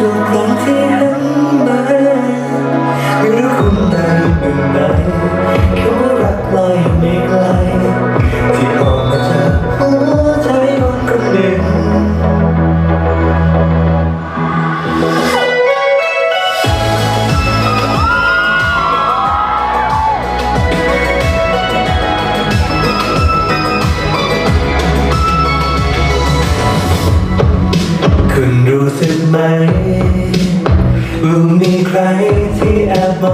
ทุกครั้งที่หันไหมาไม่รู้คุณได้เมื่อไหร่คำว่ารักลอยไม่ไกลที่ออกมาจากหัวใจคนคนหนึ่งคุณรู้สึกไหม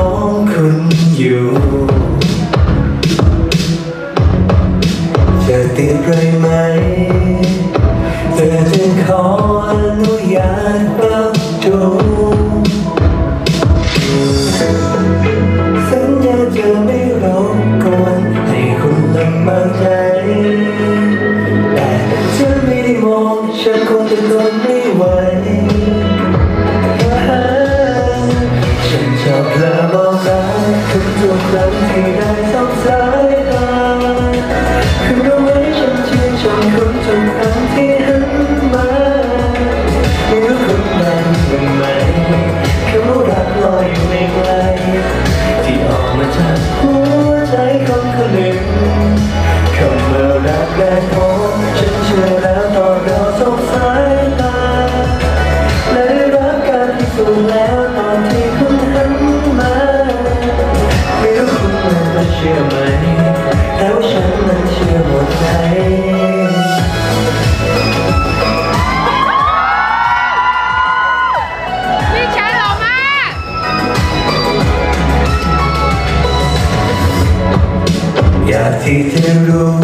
แอบมองคุณอยู่จะติดไรไหมเธอจึงขออนุญาตเปิดดูสัญญาจะไม่รบกวนให้คุณลำบากใจแต่เธอไม่ได้มองฉันคงจะทนไม่ไหวฉั ทุกครั้งที่ได้สบสายตาคือรู้ไหมฉันชื่นชมคุณทุกครั้งที่หันมาไม่รู้คุณได้บ้างไหมคำว่ารักลอยอยู่ไม่ไกลที่ออกมาจากหัวใจของคนหนึ่งคำว่ารักแรกพบฉันเชื่อแล้วตอนเราสบสายตาและได้รับการพิสูจน์แล้ว อยากที่จะรู้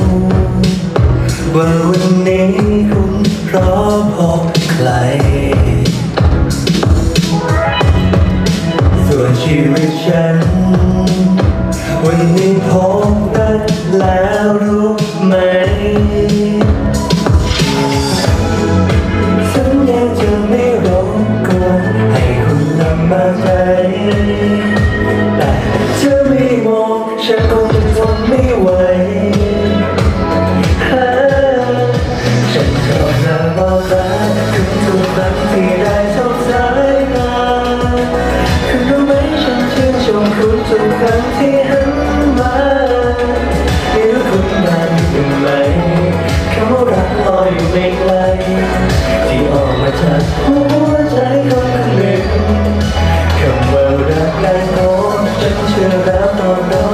ว่าวันนี้คุณพร้อมพบใคร ส่วนชีวิตฉัน วันนี้พบรักแล้วรู้ไหมสัญญาจะไม่รบกวนให้คุณลำบากใจแต่เธอไม่มองฉัน ทุกคที่ได้ชมสายตาคุณรู้ไมฉันชื่นชมคุณทุกครั้งที่หันมาไม่รู้คุณนั้นยังไคำว่ารักลอยอยู่ไม่ไกลที่ออกมาจากหัวใจขอคนหนึ่คำว่ารักได้โน้มฉันเชื่อแล้วตอนนั้น